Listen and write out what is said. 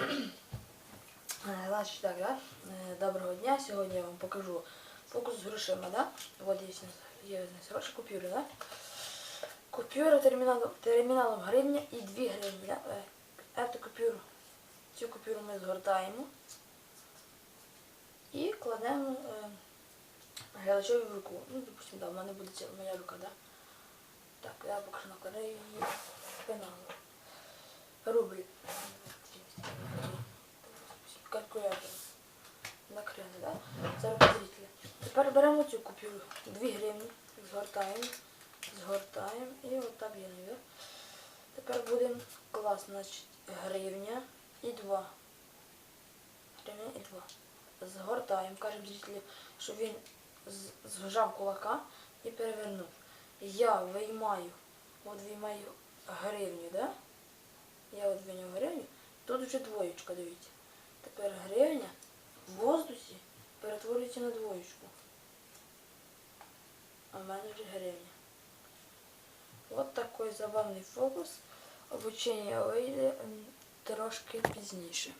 Е, Значить так, да? Е, Доброго дня. Сьогодні я вам покажу фокус з грошима, да? Вот є, гроші, купюри, да? Купюра терміналом, терміналом гривня і 2 гривні. Да? Е, Эту купюру, цю купюру ми згортаємо і кладемо е, глядачові в руку. Ну, допустимо, да, в мене буде ця моя рука, да? Так, я поки що Калькулятор. Накрили, да? Це розрізли. Тепер беремо цю купюру. 2 гривні. Згортаємо. Згортаємо і отак є наверх. Тепер будемо класти, значить, гривня і 2. Гривня і 2. Згортаємо. Кажемо зрителю, що він зжав кулака і перевернув. Я виймаю, от виймаю гривню, да? Я от вийняв гривню. Тут вже двоєчка, дивіться. Тепер гривня в воздусі перетворюється на двоєчку. А в мене вже гривня. От такий забавний фокус. Обучення вийде трошки пізніше.